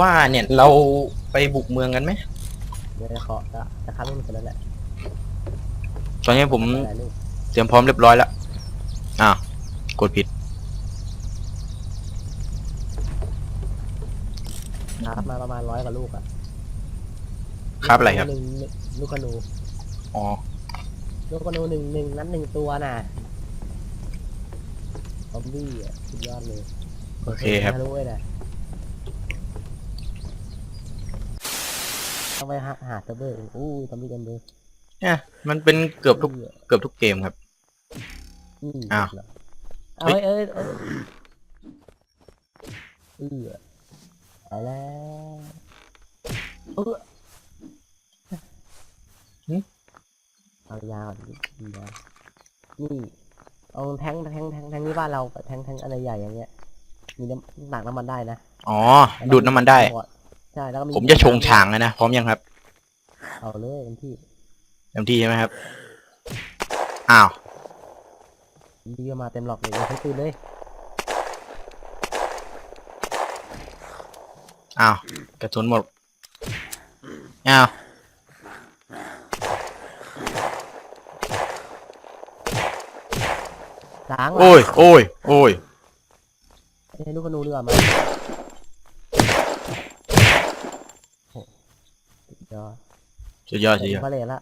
ว่าเนี่ยเราไปบุกเมืองกันไหมเดี๋ยวจะขอจะจะคัดมันเสร็จแล้วแหละตอนนี้ผมหลายลูกเตรียมพร้อมเรียบร้อยแล้วอ้าวกดผิดครับมาประมาณร้อยกว่าลูกอะครับอะไรครับหนึ่งลูกกระนูอ๋อ ลูกกระนูหนึ่งหนึ่งนั้นหนึ่งตัวน่ะซอมบี้อะสุดยอดเลยโอเคครับไม่รู้เลยนะ ต้องไปหาหาเซิร์ฟเวอร์อู้ซอมบี้กันเลยเนี่ยมันเป็นเกือบทุกเกือบทุกเกมครับ อืมอ้าว เหรเอาเอ้ยเอ้ยเอ้ยเออเอาแล้วเออหึ เอายาวดิดีนะนี่เอาแทงแทงแทงแทงที่บ้านเรากับแทงแทงอะไรใหญ่อย่างเงี้ยมีน้ำหนักน้ำมันได้นะอ๋อดูดน้ำมันได้ ใช่แล้วก็มีผมจะชงฉางเลยนะพร้อมยังครับเอาเลยเต็มที่เต็มที่ใช่ไหมครับอ้าวดีก็มาเต็มหลอกเลยใช้ปืนเลยอ้าวกระสุนหมดอ้าวล้างโอ้ยโอ้ยโอ้ยไอ้ลูกกระนูดีกว่ามาโอ้สุดยอด สุดยอดสุดยอดมาเลยละ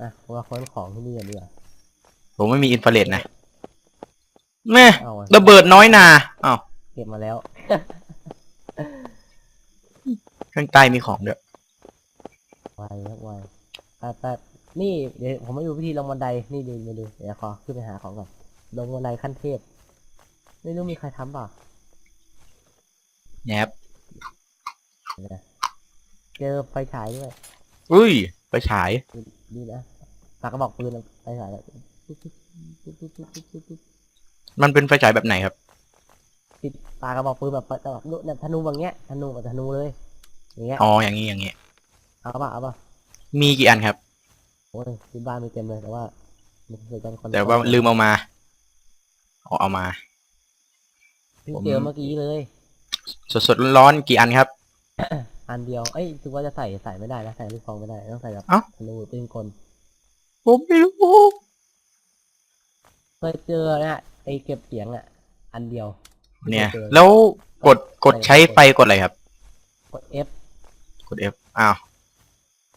อะผมมาค้นของที่นี่กันดีกว่าผมไม่มีอินฟราเรดนะแม่เอาอะระเบิดน้อยนาอ้าวเก็บมาแล้วข้างใต้มีของด้วยไวครับไวแต่แต่นี่เดี๋ยวผมมาดูวิธีลงบันไดนี่ดูมาดูเดี๋ยวขอขึ้นไปหาของก่อนลงบันไดขั้นเทพไม่รู้มีใครทำเปล่าแนบ เดี๋ยวนะเจอไฟฉายด้วยอุ้ย ไปฉาย ดีนะปากกระบอกปืนไฟฉายแล้วมันเป็นไฟฉายแบบไหนครับ ติดปากกระบอกปืนแบบแบบเนี่ยธนูแบบเงี้ยธนูแบบธนูเลยอย่างเงี้ยอ๋ออย่างนี้อย่างนี้เอาป่ะเอาป่ะมีกี่อันครับโอ้ยที่บ้านมีเต็มเลยแต่ว่ามันเคยกันคนแต่ว่าลืมเอามาเอาเอามาเพิ่งผมเจอเมื่อกี้เลยสดสดๆร้อนๆกี่อันครับ อันเดียว เอ้ยถือว่าจะใส่ใส่ไม่ได้นะใส่ลูกฟองไม่ได้ ต้องใส่แบบเอ้า ธนูเป็นคนผมไม่รู้ เคยเจอเนี่ยไอเก็บเสียงอะ อันเดียวเนี่ยคจอแล้วกดกดใช้ไฟกดอะไรครับ กด F กด F อ้าว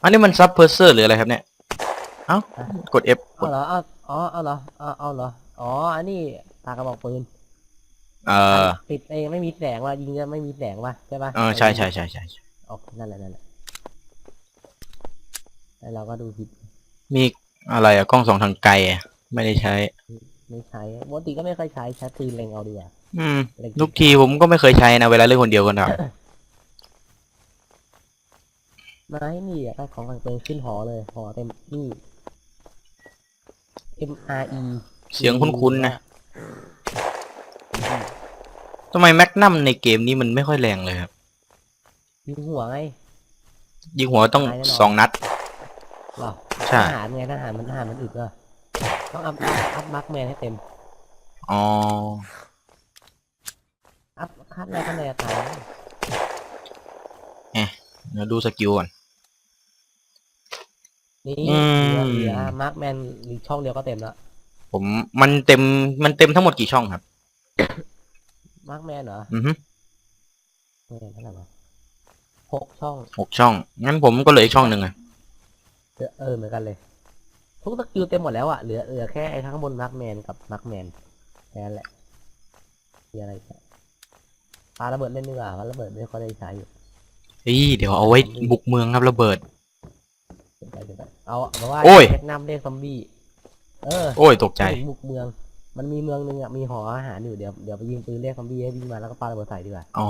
อันนี้มันซับเพอร์เซอร์หรืออะไรครับเนี่ย เอ้าอะกด F กเอาดเหรอเอาอ๋อเอาเหรอเอาเอาเหรออ๋ออันนี้ปากกระบอกปืนเออติดเองไม่มีแสงว่ะยิงจะไม่มีแสงว่ะใช่ปะเออใช่ใช่ใช่ใช่โอเคนั่นแหละนั่นแหละแล้วเราก็ดูผิดมีอะไรอะกล้องสองทางไกลอะไม่ได้ใช้ ไม่ใช้ปกติก็ไม่ค่อยใช้ใช้ปืนเล็งเอาดีกว่าอืมเล็งทุกทีผมก็ไม่เคยใช้นะเวลาเล่นคนเดียวกันครับไม้นี่อะได้ของต่างๆขึ้นหอเลยหอเต็มนี่ M R E เสียงคุ้นๆนะทำไมแมกนัมในเกมนี้มันไม่ค่อยแรงเลยครับ ยิงหัวไง ยิงหัวต้องตายแน่นอน สองนัด หรอใช่ ทหารไงทหารมันทหารมันอึดก็ต้องอัพอัพอัพมาร์กแมนให้เต็ม อ๋อ อัพคัดอะไรกันเลยอะตายเดี๋ยวดูสกิลก่อน นี่อืเหมลือเหลือมาร์กแมนอีกช่องเดียวก็เต็มแล้วผมมันเต็มมันเต็มทั้งหมดกี่ช่องครับ มาร์กแมนเหรออือฮึไม่เห็นเท่าไหร่วะ หกช่องหกช่อง งั้นผมก็เหลืออีกช่องหนึ่งอะเออเออเหมือนกันเลย ทุกสกิลเต็มหมดแล้วอะเหลือเหลือแค่ไอ้ข้างบนมาร์กแมนกับมาร์กแมนแค่นั้นแหละมีอะไรอีกอะปาระเบิดเล่นดีกว่าเพราะระเบิดไม่ค่อยได้ใช้อยู่เฮ้ยเดี๋ยวเอาไว้บุกเมืองครับระเบิดเดี๋ยวไปเดี๋ยวไปเอาเพราะว่าโอ้ยเรียกนำเรียกซอมบี้เออโอ้ยตกใจถึงบุกเมือง มันมีเมืองหนึงอะมีหออาหารอยู่เดี๋ยวเดี๋ยวไปยิงปืนเรียกซอมบี้ให้วิ่งมาแล้วก็ปาระเบิดใส่ดีกว่าอ๋อ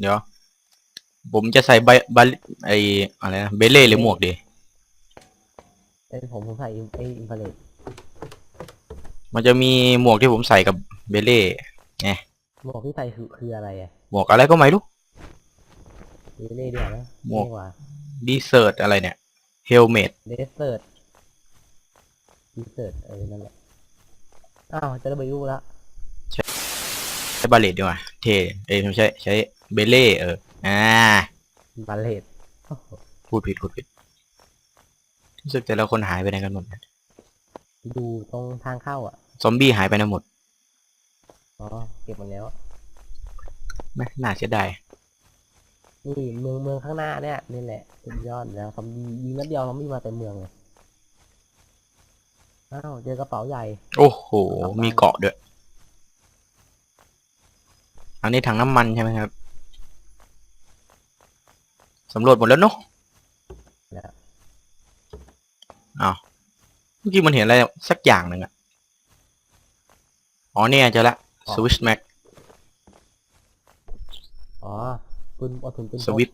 เดี๋ยว ผมจะใส่ใบใบไออะไรนะเบเล่หรือหมวกดีเป็นผมผมใส่ไอ้อินฟาเรดมันจะมีหมวกที่ผมใส่กับเบเล่หมวกที่ใส่คือคืออะไรอะหมวกอะไรก็ไม่รู้เดเล่ดีกว่านะหมวกดีกว่าดีเซิร์ตอะไรเนี่ยเฮลเมตเดสเซิร์ตดีเซิร์ตเออนั่นแหละอ้าวจะระเบิดลูกแล้วใช้บาเลตดีกว่าเเเอ้ยไม่ใช่ใช้เบเล่เออ อ่าบาเลตโอ้โหพูดผิดพูดผิดรู้สึกแต่ละคนหายไปไหนกันหมดดูตรงทางเข้าอะ ซอมบี้หายไปไหนหมด อ๋อ เก็บหมดแล้วแม่น่าเสียดาย นี่เมืองเมืองข้างหน้าเนี่ยนี่แหละสุดยอดแล้วซอมบี้ยิงนัดเดียวซอมบี้มาเต็มเมืองเลย อ้าวเจอกระเป๋าใหญ่ โอ้โหเอาไปมีเกาะด้วย อันนี้ถังน้ำมันใช่ไหมครับ สำรวจหมดแล้วเนาะแล้วอ้าวเมื่อกี้มันเห็นอะไรสักอย่างหนึ่งอะอ๋อเนี่ยเจอละสวิชแม็กอ๋อปืนเอาถุนปืนพสกวิป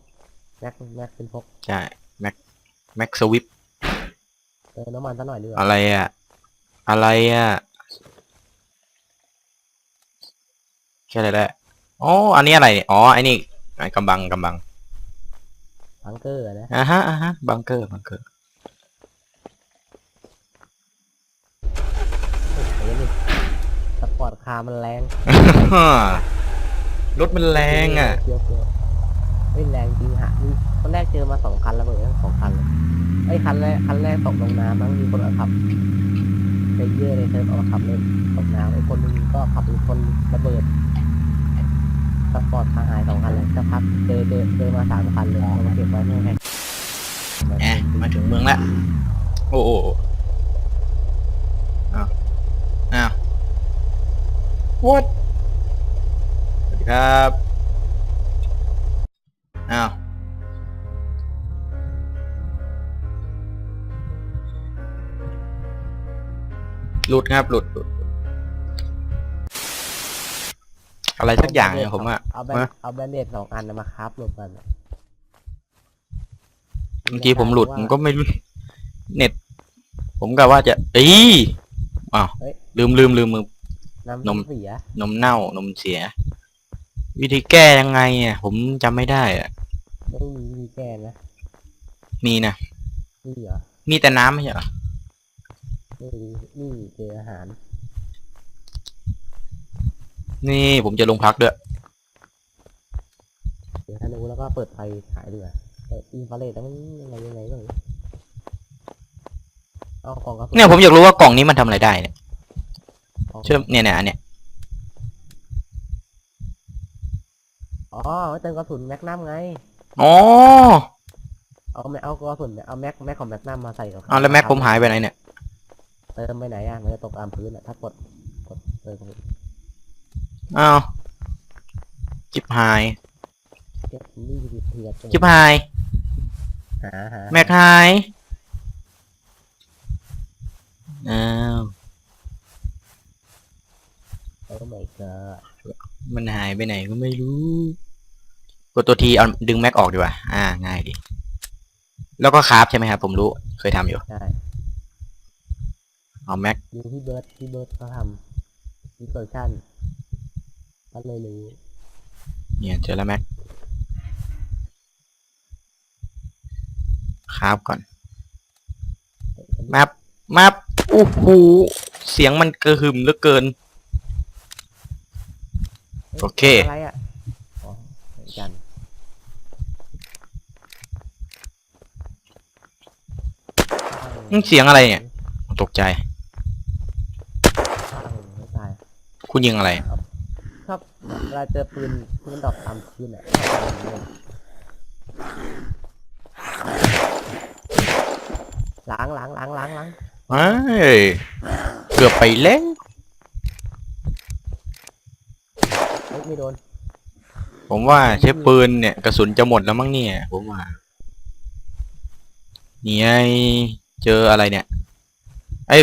แม็กแม็กเป็นพกใช่แม็กแม็กสวิปเติมน้ำมันซะหน่อยดีกว่าอะไรอะอะไรอะแค่อะไรแหละอ๋ออันนี้อะไรเนี่ยอ๋อไอ้นี่ไอ้กำบังกำบัง บังเกอร์อะนะอ่าฮะอ่าฮะบังเกอร์บังเกอร์เฮ้ยนี่สปอร์ตคาร์มันแรงรถมันแรงอะเฟี้ยวเฟี้ยวเฮ้ยแรงจริงฮะนี่ตอนแรกเจอมาสองคันระเบิดทั้งสองคันเลยไอ้ยคันแรกคันแรกตกลงน้ำมั้งมีคนเอาขับเพลเยอร์ในเซิร์ฟเอามาขับเล่นตกน้ำไอ้คนหนึงก็ขับอีกคนระเบิด สปอร์ตคาร์หายสองคันเลยสักพักเจอเจอเจอมาสามคันเลยเอามาเก็บไว้เพื่อแข่งแอะมาถึงเมืองแล้วโอ้โหอ้าวอ้าว what สวัสดีครับอ้าวหลุดครับหลุดหลุด อะไรสักอย่างเนี่ยผมอะเอาแบนฮะเอาแบนเดดสองอันมาครับรวมกันอะเมื่อกี้ผมหลุดผมก็ไม่รู้เน็ต ผมกะว่าจะอีอ้าวลืมลืมลืมมือน้ำนมเสียนมเน่านมเสีย วิธีแก้ยังไงอะผมจำไม่ได้อะไม่มีมีแกนนะมีนะนี่เหรอมีแต่น้ำไม่ใช่เหรอนี่นี่เจออาหาร นี่ผมจะลงพักด้วย เดี๋ยวธนูแล้วก็เปิดไฟฉายดีกว่าเปิดอินฟราเรดแล้วมันยังไงยังไงก็ไม่รู้เอากล่องกระสุนเนี่ยผมอยากรู้ว่ากล่องนี้มันทำอะไรได้เนี่ยกล่องเชื่อเนี่ยเนี่ยอันเนี่ยอ๋อไว้เติมกระสุนแม็กนัมไง อ๋อเอาแม็กเอากระสุนเนี่ยเอาแม็กแม็กของแม็กนัมมาใส่กับเอาแล้วแม็กผมหายไปไหนเนี่ย เติมไปไหนอะมันจะตกตามพื้นอะถ้ากดกดเติม อ้าวจิบหายเก็บนี่ดีเถื่อนจิบหาย หาหาแม็กหายอ้าวโอ้ไม่ก็มันหายไปไหนก็ไม่รู้ กดตัวทีเอาดึงแม็กออกดีกว่า อ่า ง่ายดี แล้วก็คราฟใช่ไหมครับ ผมรู้ เคยทำอยู่ ใช่เอาแม็ก ดูที่เบิร์ดที่เบิร์ดเขาทำที่เปิดชั่น ก็เลยรู้เนี่ยเจอแล้วแม็กคราฟก่อนแมปแมปโอ้โหเสียงมันกระหึ่มเหลือเกิน โอเค อะไรอะอ๋อเหมือนกันอืมเสียงอะไรเนี่ย ตกใจไม่ตายคุณยิงอะไรชอบเวลาเจอปืนปืนดอกตามพื้นอะชอบเอาไปเล่นล้างล้างล้างล้างล้างเฮ้ยเกือบไปแล้วเฮ้ยไม่โดนผมว่าใช้ปืนเนี่ยกระสุนจะหมดแล้วมั้งเนี่ย ผมว่านี่ไงเจออะไรเนี่ยไอ้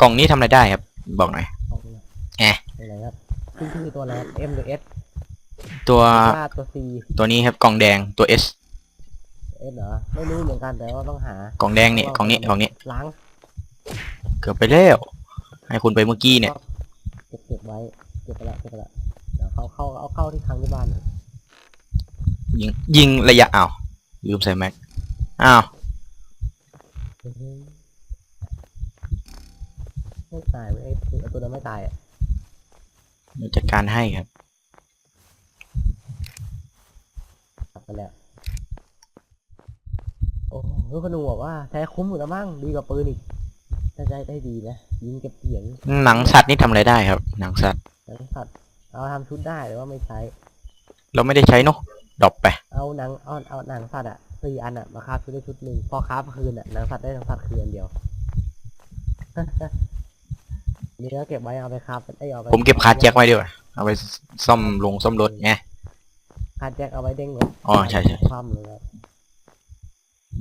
กล่องนี้ทำอะไรได้ครับ บอกหน่อยเอาไปแอะอะไรครับ ขึ้นชื่อตัวอะไรครับ M หรือ S ตัวว่าตัว C ตัวนี้ครับกล่องแดงตัว S S เหรอไม่รู้เหมือนกันแต่ว่าต้องหากล่องแดงเนี่ยกล่องนี้กล่องนี้ล้างเกือบไปแล้วให้คุณไปเมื่อกี้เนี่ยเก็บเก็บไว้เก็บไปละเก็บไปละเดี๋ยวเขาเข้าเอาเข้าที่ครั้งที่บ้านหน่อยยิงยิงระยะอ้าวลืมใส่แม็กอ้าวเฮ้ยไม่ตายเว้ยไอ้ตัวนั้นไม่ตายอะเดี๋ยว เราจัดการให้ครับไปแล้วโอ้ลูกขนูบอกว่าใช้คุ้มอยู่แล้วมั้งดีกว่าปืนอีกถ้าใช้ได้ดีนะยิงเก็บเสียงหนังสัตว์นี่ทำอะไรได้ครับ หนังสัตว์ หนังสัตว์เอาทำชุดได้หรือว่าไม่ใช้ เราไม่ได้ใช้เนาะดรอปไป เอาหนังเอาเอาหนังสัตว์อะสี่อันอะมาคาบชุดได้ชุดหนึ่งพอคาบคืนอะหนังสัตว์ได้หนังสัตว์คืนเดียว เนื้อเก็บไว้เอาไปคราฟไอ้ยเอาไปผมเก็บคาร์ดแจ็คไว้ดีกว่าเอาไปซ่อมลงซ่อมรถไงคาร์ดแจ็คเอาไว้เด้งรถอ๋อใช่ใช่คว่ำเลยครับ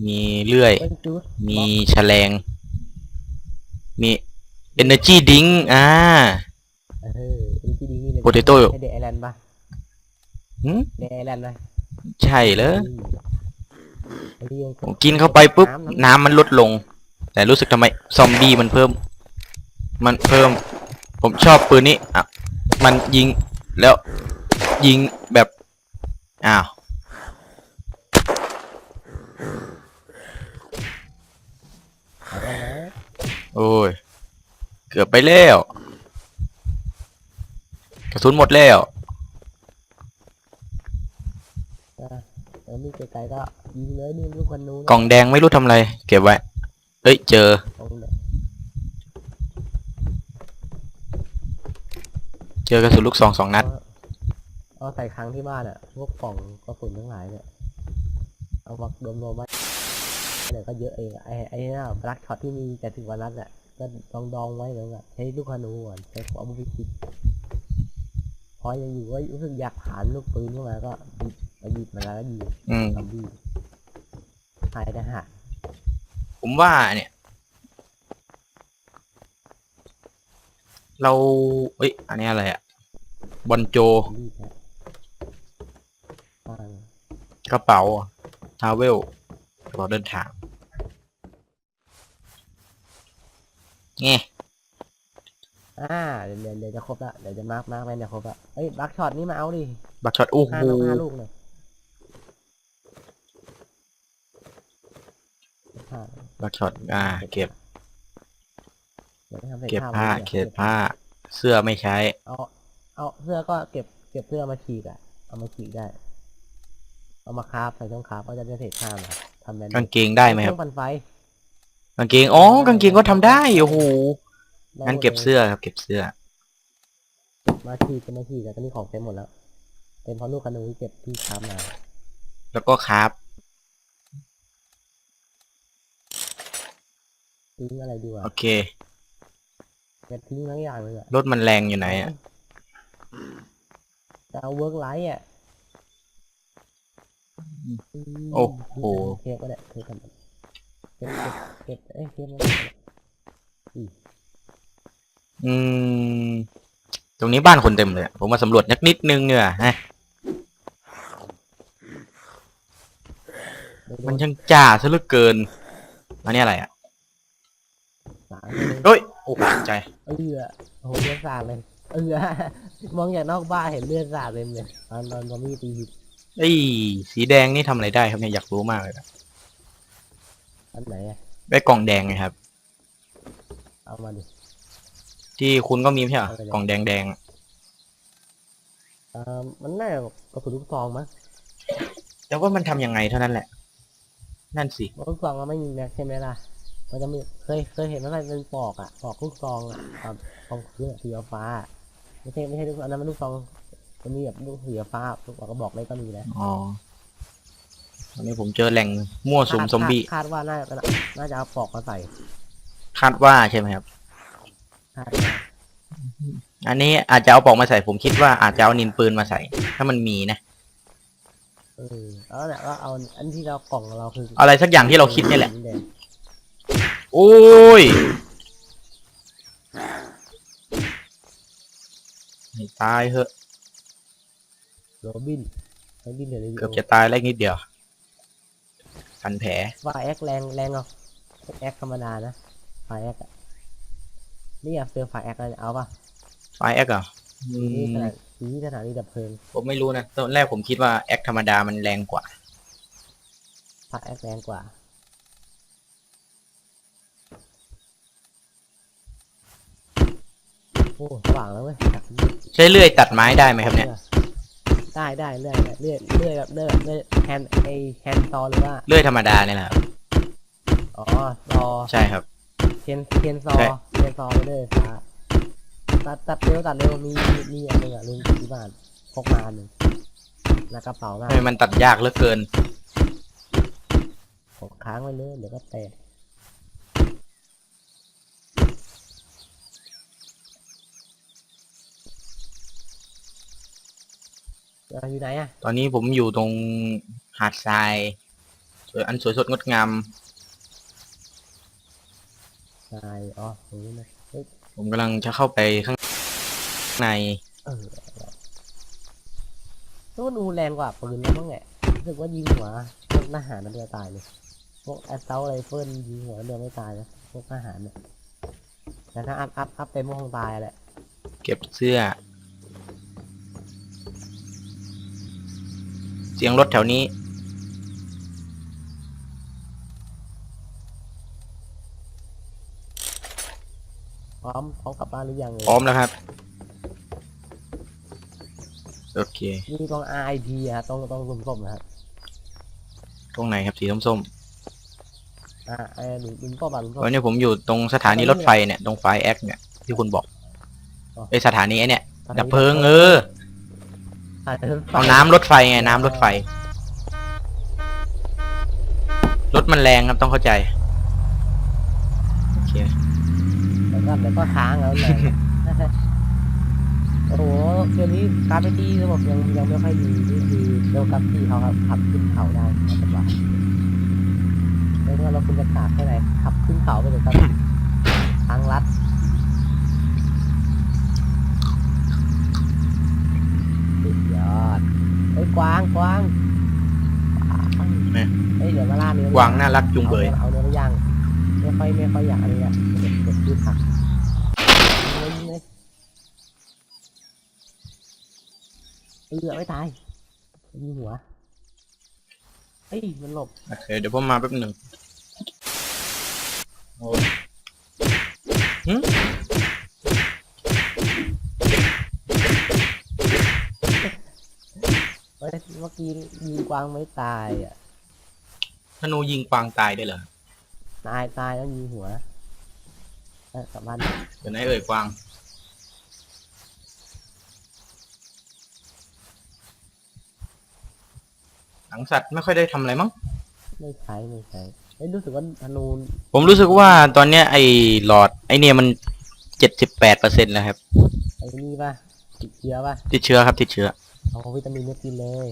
มีเลื่อยเป็นจูสมีแฉลง มี energy drink อ่าเออนี่ที่ดีนี่เลย Potato ให้เดอะไอแลนด์ปะหืมเดอะไอแลนด์ไหมใช่เลยไอ้เรื่องผมกินเข้าไปปุ๊บ น้ำมันลดลง แต่รู้สึกทำไม ซอมบี้มันเพิ่ม มันเพิ่ม ผมชอบปืนนี้อะมันยิงแล้วยิงแบบ อ้าวเอาไปนะโอ้ย เกือบไปแล้ว กระสุนหมดแล้วอะเออมีไกลๆก็ยิงเลยนี่ลูกคนนู้นกล่องแดงไม่รู้ทำอะไร เก็บไว้เอ้ย เจอ กล่องแดง เจอกระสุนลูกซองสองนัด เอาใส่ครั้งที่บ้านอะ พวกกล่องกระสุนทั้งหลายเนี่ย เอามารวมๆไว้เดี๋ยวก็เยอะเองอะไอ้ไอ้เนี่ยบลักช็อตที่มีแต่ถึงวันนั้นอะ ก็ดองดองๆไว้แล้วอะใช้ลูกธนูก่อนใช้ของบุพิคิดพอยังอยู่ก็รู้สึกอยากผ่านลูกปืนเข้ามาก็หยิบไปหยิบมาแล้วก็ยิงอืม ซอมบี้หายทหารผมว่าเนี่ย เราเอ้ย อันนี้อะไรอะบอลโจซอมบี้แท้อ่ากระเป๋าทาวเวลกระเป๋าเดินทางไงอ่าเดี๋ยวเดี๋ยวเดี๋ยวจะครบละเดี๋ยวจะมาร์กมาร์กไปเดี๋ยวครบละเอ้ยบลักช็อตนี่มาเอาดิบักช็อตโอ้โหห้าลูกห้าลูกเลยห้าบักช็อตอ่า เก็บ เดี๋ยวให้ทำเสร็จเก็บห้ผ้าวันเก็บผ้า เสื้อไม่ใช้ เอาเอาเสื้อก็เก็บเก็บเสื้อมาฉีกอะ เอามาฉีกได้ เอามาคราฟใส่ช่องคราฟก็จะได้เศษผ้ามาทำแบนกางเกงได้ไหมครับเคองปั่นไฟกางเกงอ๋อกางเกงก็ทำได้โอ้โหได้งั้นหมดเก็บลยเสื้อครับ เก็บเสื้อ มาฉีกก็มาฉีกแต่ตอนนี้ของเต็มหมดแล้วเป็นเพราะลูกคานูที่เก็บที่คราฟมา แล้วก็คราฟทิ้งอะไรดีวะโอเค เก็บทิ้งทั้งอย่างเลยอะรถมันแรงอยู่ไหนอะ จะเอาเวิร์กไลท์อะโอ้โห เทปก็ได้เทปกันเก็บเก็บเก็บเอ้ยเทปมันอืม ตรงนี้บ้านคนเต็มเลยอะผมมาสำรวจนักนิดนึงเนี่ยฮะ มันช่างจ้าซะเหลือเกินอันนี้อะไรอะ สารเฮ้ย โอ้โหตกใจเออโอ้โหเลือดสาดเลยเออมองจากนอกบ้านเห็นเลือดสาดเต็มเลยตอนตอนซอมบี้ตีหิตไอ้ยสีแดงนี่ทำอะไรได้ครับเนี่ยอยากรู้มากเลยนะอันไหนอะไอ้กล่องแดงไงครับ เอามาดิที่คุณก็มีไม่ใช่เหรอเอาไปเลยกล่องแดงแดงๆอะเออมันน่าจะกระสุนลูกซองมั้งแต่ว่ามันทำยังไงเท่านั้นแหละ นั่นสิเพราะลูกซองมันไม่มีแม็กใช่ไหมล่ะ มันจะมีเคยเคยเห็นอะไรเป็นปอกอะปอกลูกซองอะครับซองเครื่องสีฟ้าอะไม่ใช่ไม่ใช่ลูกซองอันนั้นมันลูกซองมันมีแบบลูกสีฟ้าลูกกระบอกเลยก็มีแล้วอ๋อตอนนี้ผมเจอแหล่งมั่วสุมซอมบี้คาดว่าน่าจะน่าจะเอาปอกมาใส่คาดว่าใช่ไหมครับคาดว่าอันนี้อาจจะเอาปลอกมาใส่ ผมคิดว่าอาจจะเอานินปืนมาใส่ ถ้ามันมีนะเออแล้วเนี่ยก็เอาอันที่เรากล่องเราคือ อะไรสักอย่างที่เราคิดนี่แหละสีดง โอ้ยให้ตายเหอะโรบินโรบินเดี๋ยวเกือบจะตายแล้วอีกนิดเดียวพันแผลว่าแอคแรงแรงเอาแอคธรรมดานะไฟแอคอะนี่อยากเจอไฟแอคอะไรเอาป่ะไฟแอคเหรออืนี่ขมนาดนี่ขนาดนี้ดับเพลิงผมไม่รู้นะตอนแรกผมคิดว่าแอคธรรมดามันแรงกว่าไฟแอคแรงกว่า โอ้สว่างแล้วเว้ยจากนี้ใช้เลื่อยตัดไม้ได้ไหมครับเนี่ย ได้ได้เลื่อยเลื่อยเลื่อยแบบเลื่อยแบบเลื่อยแฮนไอแฮนซอหรือว่า เลื่อยธรรมดาเนี่ยแหละครับอ๋อซอใช่ครับเทียนเทียนซอใช่เทียนซอไปเลยฟ้าตัดตัดเร็วตัดเร็วมีมีอันหนึงอะลืมที่บ้านพกมาอันหนึ่งในกระเป๋าหน้าทำไมมันตัดยากเหลือเกินผมค้างไว้เลยเดี๋ยวก็แตก อออยู่ไหนอะตอนนี้ผมอยู่ตรงหาดทรายสวยอันสวยสดงดงามนายอ๋อตรงนี้นะเฮ้ยผมกำลังจะเข้าไปข้างใน เออตัวนูแรงกว่าปืนแล้วมั้งแหละรู้สึกว่ายิงหัวพวกทหารนันเดียวตายเลยพวกแอสเซลไรเฟิลยิงหัวนัดเดียวไม่ตายนะพวกทหารเนี่ยแต่ถ้าอัพอัพอัพเต็มก็คงตายแหละ เก็บเสื้อ สียงรถแถวนี้ พร้อมพร้อมกลับบ้านหรือยังเลยพร้อมแล้วครับ โอเคมีตรง RIP อะตรงตรงกลุ่มส้มนะครับตรงไหนครับสีส้มอ่าไอ้หลุมหลุมส้มอะหลุมๆส้มวันนี้ผมอยู่ตรงสถานีรถไฟเนี่ย ตรงไฟแอคเนี่ย ที่คุณบอกอ๋อไอสถานีไอเนี่ย ดับเพลิงเออ อ่าเอาน้ำรถไฟไงน้ำรถไฟ รถมันแรงครับต้องเข้าใจโอเคเดี๋ยวก็เดี๋ยวก็ค้างแล้วเลยโอ้โหเดี๋ยวนี้การไปตีระบบยังยังไม่ค่อยดีนี่คือเร็วกับที่เขาครับขับขึ้นเขาได้ครับสบายไม่ว่าเราคุณจะกาดแค่ไหนขับขึ้นเขาไปเลยครับทางลัด สุดยอดเฮ้ยกวางกวางกวางแม่เฮ้ยเดี๋ยวมาล่าเนื้อกวางน่ารักจุงเบย เอาเนื้อไปย่างไม่ค่อยไม่ค่อยอยากอะไรเงี้ยเด็ดเด็ดพืชผักยิงเลยยิงเลยเออไม่ตายยิงหัวเฮ้ยมันหลบ โอเคเดี๋ยวผมมาแป๊บหนึ่งโอ้ยหึ เฮ้ยเมื่อกี้ยิงกวางไม่ตายอะธนูยิงกวางตายได้เหรอตายตายแล้วยิงหัวเออกลับบ้านเดี๋ยวไหนเอ่ยกวาง หลังสัตว์ไม่ค่อยได้ทำอะไรมั้ง ไม่ใช้ไม่ใช้เฮ้ยรู้สึกว่าธนูนผมรู้สึกว่าตอนเนี้ยไอ้หลอด ไอ้เนี่ยมันเจ็ดสิบแปดเปอร์เซ็นต์แล้วครับ ไอ้นี่ป่ะติดเชื้อป่ะติดเชื้อครับติดเชื้อ เอาวิตามินมากินเลย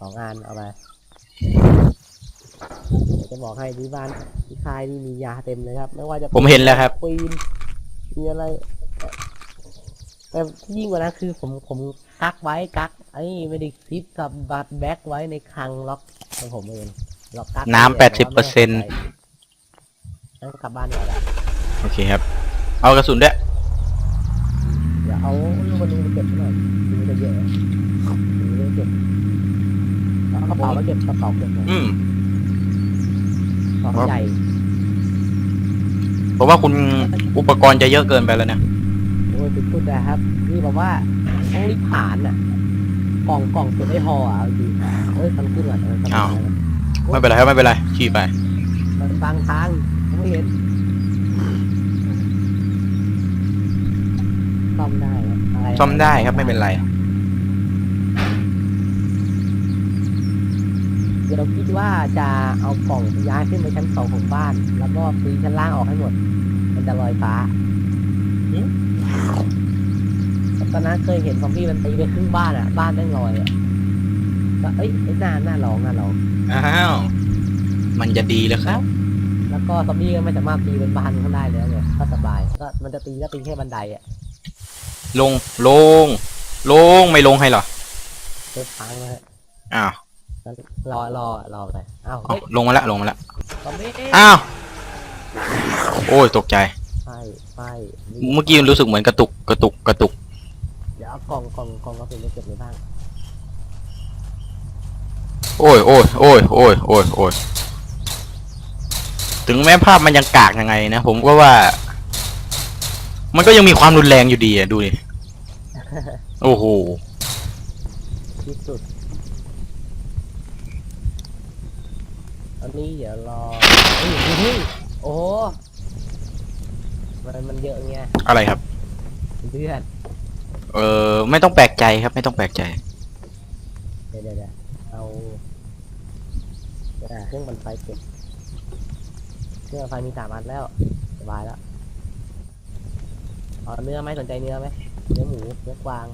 สองอันเอาไปเดี๋ยวจะบอกให้ที่บ้านที่ค่ายนี่มียาเต็มเลยครับ ไม่ว่าจะผมเห็นแล้วครับปีนมีอะไร แต่ยิ่งกว่านั้นคือผมผมกักไว้กักไอ้ไม่ได้ซิปกับบัตรแบ็กไว้ในคลังล็อกของผมเองล็อกกักน้ำไว้แต่ว่าไม่80%ได้ใส่งั้นกลับบ้านดีกว่าละโอเคครับ เอากระสุนด้วย เดี๋ยวเอาลูกบอลลูนมาเก็บหน่อยดูจะเยอะดูจะเก็บ เอากระเป๋ามาเก็บกระเป๋าเก็บหน่อยอืม กระเป๋าใหญ่ผมว่าคุณอุปกรณ์จะเยอะเกินไปแล้วนะโอ้ยสุดๆนะครับ นี่แบบว่าต้องรีบผ่านอะ กล่องกล่องเก็บไม่พออะจริงเอ้ยมันขึ้นก่อนมันขึ้นก่อนไม่เป็นไรครับไม่เป็นไรขี่ไป มันบางทางผมไม่เห็นซ่อมได้นะอะไรซ่อมได้ครับไม่เป็นไร เดี๋ยวคิดว่าจะเอากล่องย้ายขึ้นไปชั้นสองของบ้าน แล้วก็ปีนชั้นล่างออกให้หมด มันจะลอยฟ้าหืมตอนนั้นเคยเห็นซอมบี้มันตีไปครึ่งบ้านอะ บ้านแม่งลอยอะก็เอ้ยเอ้ยน่าน่าลองน่าลองอ้าว มันจะดีแล้วครับ แล้วก็ซอมบี้ก็ไม่สามารถตีเป็นบ้านเขาได้แล้วไงก็สบาย ก็มันจะตีก็ตีแค่บันไดอะ ลง ลง ลง ไม่ลงให้เหรอเปิดทางเลยอ้าว รอรอรอไปอ้าวเอาเฮ้ยลงมาแล้วลงมาแล้วซอมบี้อ้าวโอ้ยตกใจ ไฟไฟเมื่อกี้รู้สึกเหมือนกระตุกกระตุกกระตุกเดี๋ยวเอากล่องกล่องกล่องกระสุนไปเก็บในบ้านโอ้ยโอ้ยโอ้ยโอ้ยโอ้ยโอ้ยถึงแม้ภาพมันยังกากยังไงนะผมก็ว่า มันก็ยังมีความรุนแรงอยู่ดีอะดูดิโอ้โหที่สุด นนี้เดี๋ยวรอเฮ้ยเฮ้ยโอ้โหมันมันเยอะไงอะไรครับ เลือดเออไม่ต้องแปลกใจครับ ไม่ต้องแปลกใจ เดี๋ยวเดี๋ยวเดี๋ยวเอาเดี๋ยวหาเครื่องบรรไฟเก็บเครื่องบรรไฟมีสามอันแล้วสบายแล้วเอาเนื้อไหมสนใจเนื้อไหมเนื้อหมูเนื้อกวาง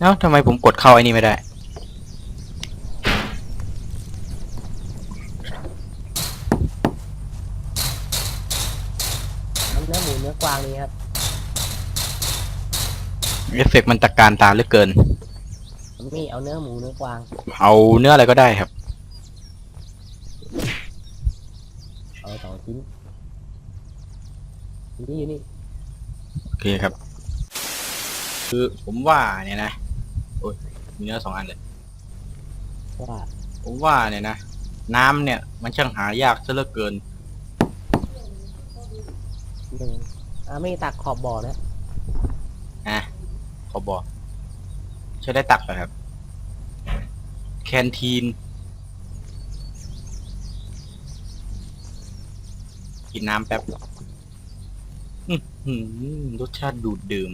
เอ้าทำไมผมกดเข้าไอ้นี่ไม่ได้ เอาเนื้อหมูเนื้อกวางนี่ครับเอฟเฟกต์มันตะการตาเหลือเกินมีเอาเนื้อหมูเนื้อกวาง เอาเนื้ออะไรก็ได้ครับ เอาสองชิ้นอยู่นี่อยู่นี่โอเคครับ คือผมว่าเนี่ยนะ โอ้ยมีเนื้อสองอันเลย ว่าผมว่าเนี่ยนะ น้ำเนี่ย มันช่างหายากซะเหลือเกิน หนึ่ง อ่าไม่ตักขอบบ่อนะอะขอบบอกใช้ได้ตักเหรอครับ แคนทีน กินน้ำแป๊บอื้อหือรสชาติดูดดื่ม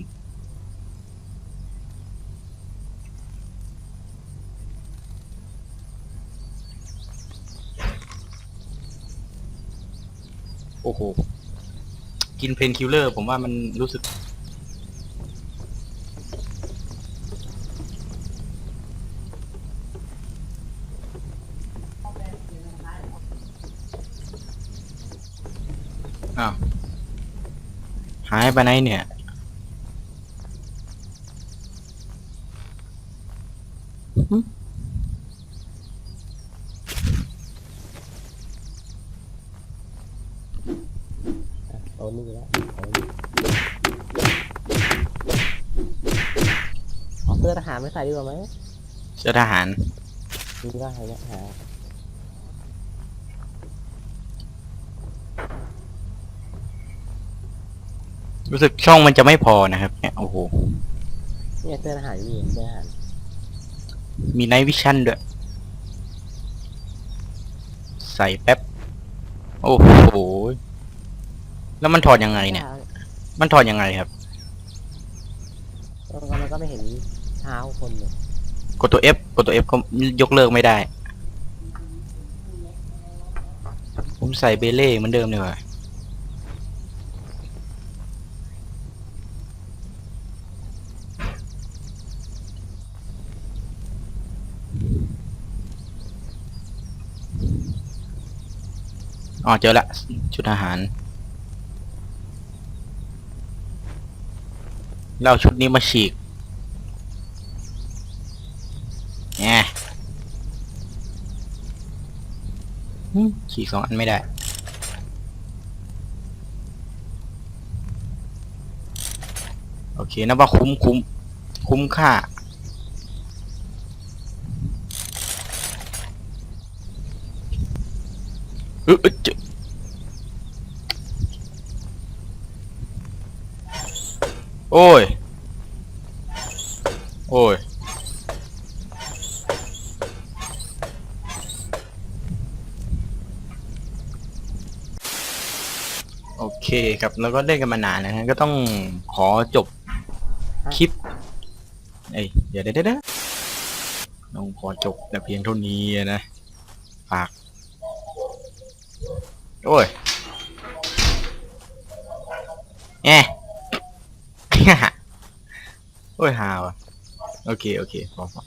โอ้โห กินเพนคิลเลอร์ ผมว่ามันรู้สึก อ้าว หายไปไหนเนี่ย อโอ้นี่แล้วโอ้นี่เอาเสื้อทหารไม่ใส่ดีกว่าไหมเสื้อทหาร มีก็หายเนี่ยหารู้สึกช่องมันจะไม่พอนะครับ เนี่ยโอ้โห เนี่ยเสื้อทหารอยู่นี่เสื้อทหารมีไนท์วิชั่นด้วย ใส่แป๊บ โอ้โห แล้วมันถอดยังไงเนี่ย มันถอดยังไงครับ แล้วมันก็ไม่เห็น เท้าคนเลยกดตัว F กดตัว F ก็ยกเลิกไม่ได้ ผมใส่เบเล่เหมือนเดิมเลยว่ะอ๋อเจอละชุดอาหาร เราเอาชุดนี้มาฉีกแหมหึ ฉีกสองอันไม่ได้ โอเคนับว่าคุ้มคุ้มคุ้มค่า เออเจโอ้ย โอ้ย โอเคครับแล้วก็เล่นกันมานานนะฮะก็ต้องขอจบคลิปเอ้ยเดี๋ยวเดี๋ยวเดี๋ยวต้องขอจบแต่เพียงเท่านี้นะฝากโอ้ยแอะโอ้ยฮาวะโอเค โอเคพอพอ